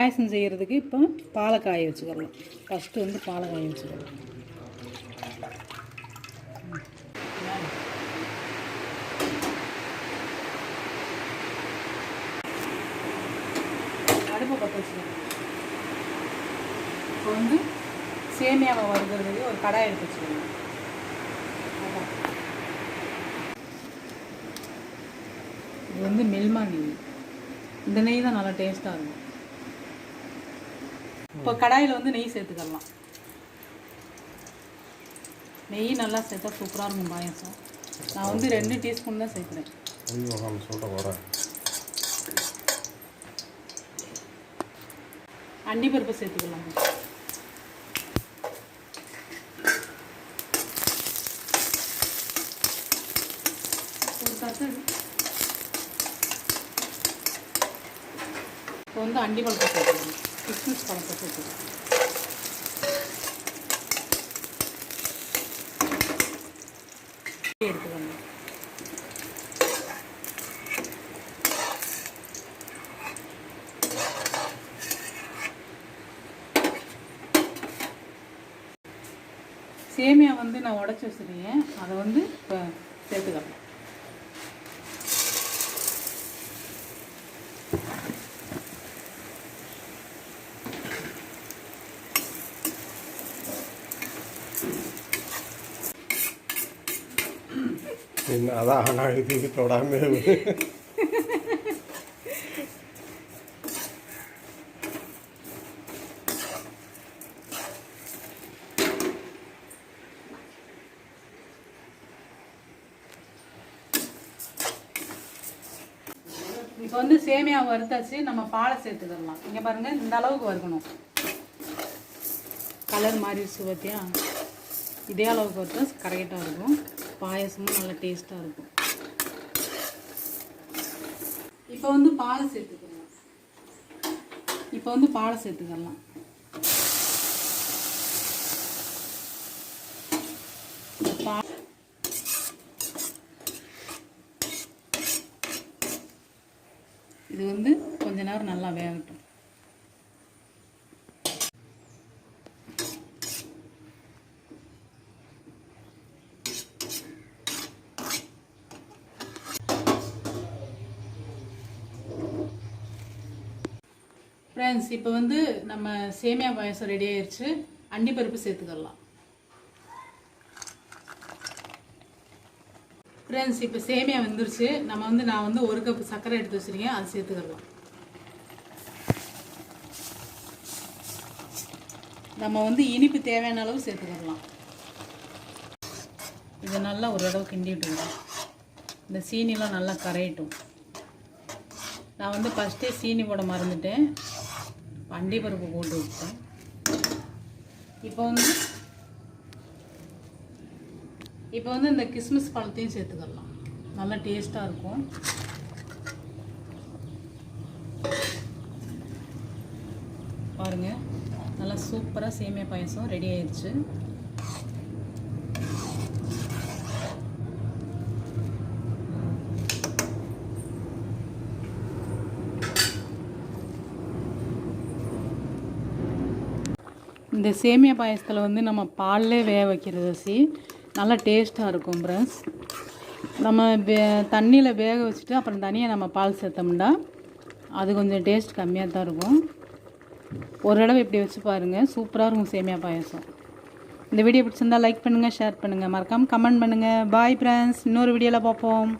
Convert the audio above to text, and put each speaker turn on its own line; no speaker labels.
பாயசம் செய்கிறதுக்கு இப்போ பாலை காய வச்சுக்கலாம் ஃபஸ்ட்டு வந்து பாலை காய வச்சுக்கலாம் அடுப்பை பற்ற வச்சுக்கலாம் இப்போ வந்து சேமியாவை வருகிறதுக்கு ஒரு கடாய் எடுத்து வச்சுக்கணும் இது வந்து மெல்மா நெய். இந்த நெய் தான் நல்லா டேஸ்ட்டாக இருக்கும். இப்போ கடாயில் வந்து நெய் சேர்த்துக்கலாம். நெய் நல்லா சேர்த்தா சூப்பராக இருக்கும் பாயசம். நான் வந்து ரெண்டு டீஸ்பூன் தான் சேர்க்குறேன். அண்டி பருப்பு சேர்த்துக்கலாம். ஒரு தட்டு. இப்போ வந்து அண்டி பழத்தை சேர்த்துக்கலாம். கிஸ்மிஸ் பழத்தை சேர்த்துக்கலாம் சேமியா வந்து நான் உடச்சி வச்சுருக்கேன். அதை வந்து இப்போ சேர்த்துக்கலாம்.
പിന്നെ അതാണ് ഇത് തൊടാൻ
இப்போ வந்து சேமியா வறுத்தாச்சு நம்ம பாலை சேர்த்துக்கலாம் இங்கே பாருங்கள் இந்த அளவுக்கு வறுக்கணும் கலர் மாதிரி சுவத்தியா இதே அளவுக்கு வறுத்தா கரெக்டாக இருக்கும் பாயசமும் நல்லா டேஸ்ட்டாக இருக்கும். இப்போ வந்து பாலை சேர்த்துக்கலாம் இப்போ வந்து பாலை சேர்த்துக்கலாம். பா இது வந்து கொஞ்ச நேரம் நல்லா வேகட்டும். ஃப்ரெண்ட்ஸ் இப்போ வந்து நம்ம சேமியா பாயசம் ரெடி ஆயிடுச்சு அண்டி பருப்பு சேர்த்துக்கலாம். ஃப்ரெண்ட்ஸ் இப்போ சேமியா வந்துருச்சு. நம்ம வந்து நான் வந்து ஒரு கப் சர்க்கரை எடுத்து வச்சுருக்கேன். அது சேர்த்துக்கலாம். நம்ம வந்து இனிப்பு தேவையான அளவு சேர்த்துக்கலாம். இதை நல்லா ஓரளவு கிண்டி விட்டுருங்க இந்த சீனிலாம் நல்லா கரையட்டும். நான் வந்து ஃபஸ்ட்டே சீனி போட மறந்துட்டேன். பண்டிப்பருப்பு பருப்பு போட்டு விட்டேன். இப்போ வந்து இப்போ வந்து இந்த கிஸ்மிஸ் பழத்தையும் சேர்த்துக்கலாம். நல்லா டேஸ்ட்டாக இருக்கும். பாருங்கள் நல்லா சூப்பராக சேமியா பாயசம் ரெடி ஆயிடுச்சு இந்த சேமியா பாயசத்தில் வந்து நம்ம பால்லே வேக வைக்கிறது அரிசி. நல்லா டேஸ்ட்டாக இருக்கும் ஃப்ரெண்ட்ஸ் நம்ம வே தண்ணியில் வேக வச்சுட்டு அப்புறம் தனியாக நம்ம பால் சேர்த்தோம்னா அது கொஞ்சம் டேஸ்ட் கம்மியாக தான் இருக்கும். ஒரு தடவை இப்படி வச்சு பாருங்கள் சூப்பராக இருக்கும் சேமியா பாயசம். இந்த வீடியோ பிடிச்சிருந்தால் லைக் பண்ணுங்கள் ஷேர் பண்ணுங்கள் மறக்காமல் கமெண்ட் பண்ணுங்கள் பாய் ஃப்ரெண்ட்ஸ் இன்னொரு வீடியோவில் பார்ப்போம்.